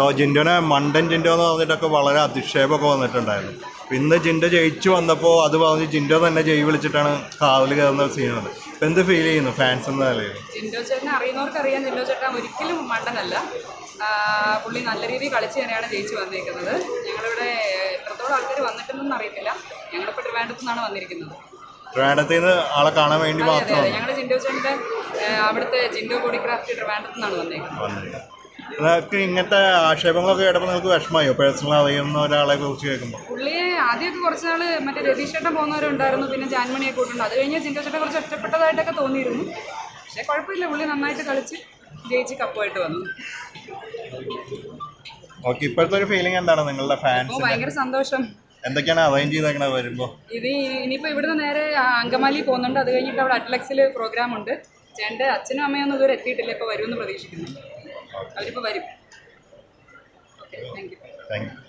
So ജിൻഡോനെ മണ്ടൻ ജിൻഡോ എന്ന് പറഞ്ഞിട്ടൊക്കെ വളരെ അധിക്ഷേപമൊക്കെ വന്നിട്ടുണ്ടായിരുന്നു. അപ്പൊ ഇന്ന് ജിൻഡോ ജയിച്ചു വന്നപ്പോൾ അത് പറഞ്ഞ് ജിൻഡോ തന്നെ ജയി വിളിച്ചിട്ടാണ് കാവൽ കയറുന്ന സീനാണ് ഇപ്പം എന്ത് ഫീൽ ചെയ്യുന്നു ഫാൻസ് എന്ന നിലയിൽ? ജിൻഡോ ചേട്ടനെ അറിയുന്നവർക്ക് അറിയാം ജിൻഡോ ചേട്ടൻ ഒരിക്കലും മണ്ടനല്ല. പുള്ളി നല്ല രീതിയിൽ കളിച്ച് തന്നെയാണ് ജയിച്ചു വന്നിരിക്കുന്നത് ഞങ്ങളിവിടെ എത്രത്തോളം ആൾക്കാർ വന്നിട്ടുണ്ടെന്ന് അറിയത്തില്ല. ഞങ്ങളിപ്പോൾ ട്രിവാൻഡ്രത്തു നിന്നാണ് വന്നിരിക്കുന്നത്. ട്രിവാൻഡ്രത്തിൽ നിന്ന് ആളെ കാണാൻ വേണ്ടി മാത്രം മാത്രമാണ്. ഞങ്ങൾ ജിൻഡോ ചേട്ടന്റെ അവിടുത്തെ ജിൻഡോ ബോഡിക്രാഫ്റ്റ് ട്രിവാൻഡ്രത്തു നിന്നാണ് വന്നിരിക്കുന്നത് വന്നിരിക്കുന്നത് നിങ്ങൾക്ക് ഇങ്ങനത്തെ ആക്ഷേപങ്ങളൊക്കെ കേട്ടപ്പോൾ നിങ്ങൾക്ക് വിഷമമായോ? പേഴ്സണൽ അറിയുന്ന ഒരാളെ കുറിച്ച് കേൾക്കുമ്പോൾ പുള്ളിയെ ആദ്യമൊക്കെ കുറച്ച് നാൾ മറ്റേ രതീഷ് ചേട്ടൻ പോകുന്നവരുണ്ടായിരുന്നു പിന്നെ ജാൻമണിയെ കൂട്ടുണ്ട്. അത് കഴിഞ്ഞ് ജിൻഡോ കുറച്ച് ഒറ്റപ്പെട്ടതായിട്ടൊക്കെ തോന്നിയിരുന്നു. പക്ഷേ കുഴപ്പമില്ല പുള്ളി നന്നായിട്ട് കളിച്ച് ജയിച്ച് കപ്പുമായിട്ട് വന്നു. ഓക്കെ ഇപ്പോഴത്തെ ഒരു ഫീലിംഗ് എന്താണ് നിങ്ങളുടെ ഫാൻസ് ഭയങ്കര സന്തോഷം. എന്തൊക്കെയാണ് അറേഞ്ച് ചെയ്തേക്കണത് വരുമ്പോൾ ഇത് ഇനിയിപ്പോൾ ഇവിടുന്ന് നേരെ അങ്കമാലി പോകുന്നുണ്ട്. അത് കഴിഞ്ഞിട്ട് അവിടെ അറ്റ്ലക്സിൽ പ്രോഗ്രാം ഉണ്ട്. ചേട്ടന്റെ അച്ഛനും അമ്മയൊന്നും ഇതുവരെ എത്തിയിട്ടില്ല ഇപ്പോൾ വരുമെന്ന് പ്രതീക്ഷിക്കുന്നു. അവരിപ്പോൾ വരും okay thank you thank you